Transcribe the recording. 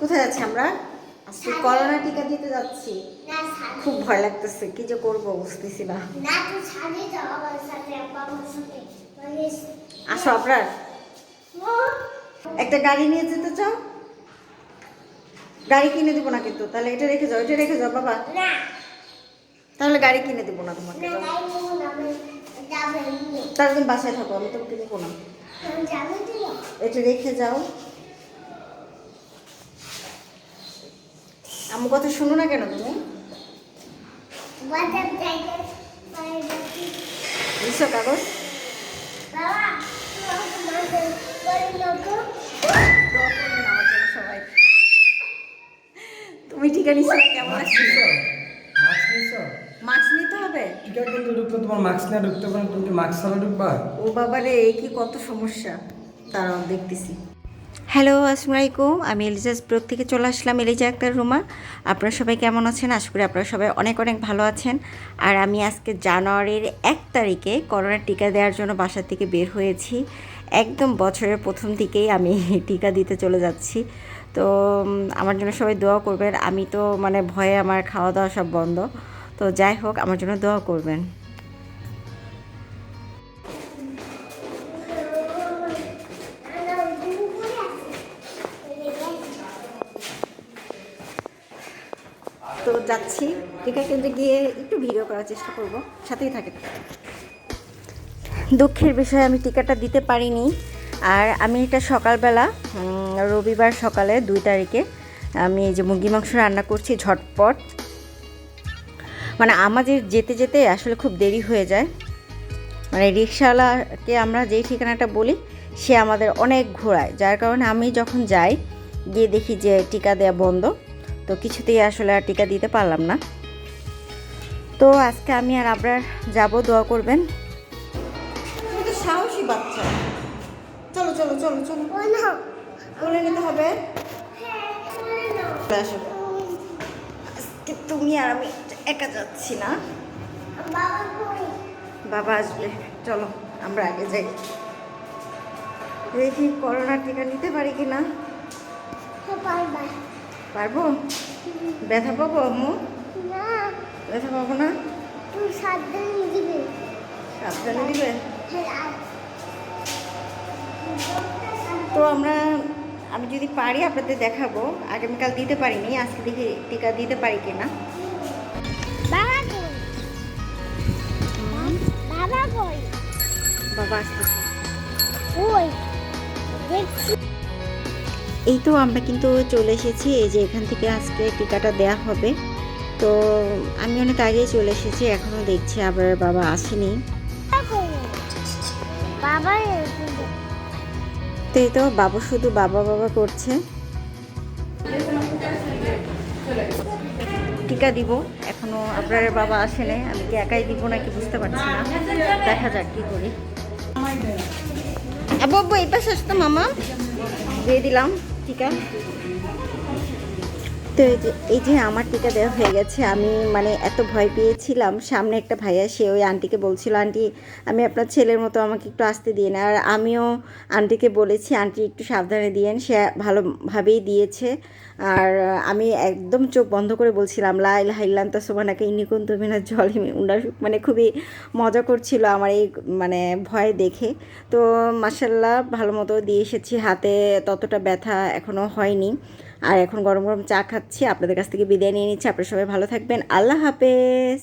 কোথায় যাচ্ছি আমরা? আজকে করোনা টিকা দিতে যাচ্ছি। খুব ভয় লাগতেছে কি যে করব বুঝতেছি না। আসো আপনার। একটা গাড়ি নিয়ে যেতে চাও? গাড়ি কিনে দিব না কিন্তু তাহলে এটা রেখে যাও এটা রেখে যাও বাবা। তাহলে গাড়ি কিনে দিব না তোমাকে। তাহলে তুমি বাসায় থাকো আমি তোমাকে নিবো না। এটা রেখে যাও। আমার কথা শুনো না কেন তুমি? দিছো কাগজ? বাবা তুমি টিকা কেমন নিছো? মাস্ক নিছো? নিতে হবে? টিকা কিন্তু ঢুকতে তোমার মাস্ক না ঢুকতে পারো তুমি কি মাস্ক ছাড়া ঢুকবা? ও বাবারে এই কি কত সমস্যা? তারাও দেখতেছি। হ্যালো, আসসালামু আলাইকুম। আমি এলিজাস ব্লগ থেকে চলে আসলাম, এলিজা আক্তার রুমা। আপনারা সবাই কেমন আছেন? আশা করি আপনারা সবাই অনেক অনেক ভালো আছেন। আর আমি আজকে জানুয়ারির এক তারিখে করোনার টিকা দেওয়ার জন্য বাসা থেকে বের হয়েছি। একদম বছরের প্রথম দিকেই আমি টিকা দিতে চলে যাচ্ছি। তো আমার জন্য সবাই দোয়া করবেন। আমি তো মানে ভয়ে আমার খাওয়া দাওয়া সব বন্ধ। তো যাই হোক, আমার জন্য দোয়া করবেন। তো যাচ্ছি। টিকা কেন্দ্রে গিয়ে একটু ভিডিও করার চেষ্টা করব। সাথেই থাকে দুঃখের বিষয়ে আমি টিকাটা দিতে পারিনি। আর আমি এটা সকালবেলা রবিবার সকালে দুই তারিখে আমি এই যে মুরগি মাংস রান্না করছি ঝটপট। মানে আমাদের যেতে যেতে আসলে খুব দেরি হয়ে যায়। মানে রিক্সাওয়ালাকে আমরা যেই ঠিকানাটা বলি, সে আমাদের অনেক ঘোরায়। যার কারণে আমি যখন যাই, গিয়ে দেখি যে টিকা দেওয়া বন্ধ। তো কিছুতেই আসলে আর টিকা দিতে পারলাম না। তো আজকে আমি আর আপনার যাব দোয়া করবেন। সাহসী বাচ্চা। চলো চলো চলো চলো। বলে নিতে হবে। আসো আজকে তুমি আর আমি একা যাচ্ছি না। বাবা আসবে। চলো আমরা আগে যাই। দেখি করোনা টিকা নিতে পারি কি না পারবা? ব্যথা পাবো আম্মু? না। ব্যথা পাবো না? সাবধানে দিবি। সাবধানে দিবে? হ্যাঁ তো আমরা আমি যদি পারি আপনাদের দেখাবো। আগামীকাল দিতে পারিনি আজকে দেখি টিকা দিতে পারি কিনা। বাবা আসতেছে। কই দেখছি। এই তো আমরা কিন্তু চলে এসেছি এই যে এখান থেকে আজকে টিকাটা দেয়া হবে। তো আমি অনেক আগেই চলে এসেছি এখনও দেখছি আবার বাবা আসেনি। বাবা তো এই তো বাবু শুধু বাবা বাবা করছে। টিকা দিব এখনও আপনার বাবা আসে নাই আমি কি একাই দিব নাকি বুঝতে পারছি না। দেখা যাক কি করি। আবু আব্বু এই পাশে আসতো মামা। দিয়ে দিলাম টিকা তো এই যে এই যে আমার টিকা দেওয়া হয়ে গেছে, আমি মানে এত ভয় পেয়েছিলাম। সামনে একটা ভাইয়া সে ওই আন্টিকে বলছিল, আন্টি, আমি আপনার ছেলের মতো, আমাকে একটু আসতে দিন। আর আমিও আন্টিকে বলেছি, আন্টি, একটু সাবধানে দিয়েন, সে ভালোভাবেই দিয়েছে। আর আমি একদম চোখ বন্ধ করে বলছিলাম লাই হাইলান তো সোমানাকে ইনিকুন তুমি না জল উনার মানে খুবই মজা করছিল আমার এই মানে ভয় দেখে। তো মাসাল্লাহ ভালো মতো দিয়ে এসেছি, হাতে ততটা ব্যথা এখনও হয়নি। আর এখন গরম গরম চা খাচ্ছি, আপনাদের কাছ থেকে বিদায় নিয়ে নিচ্ছি। আপনার সবাই ভালো থাকবেন। আল্লাহ হাফেজ।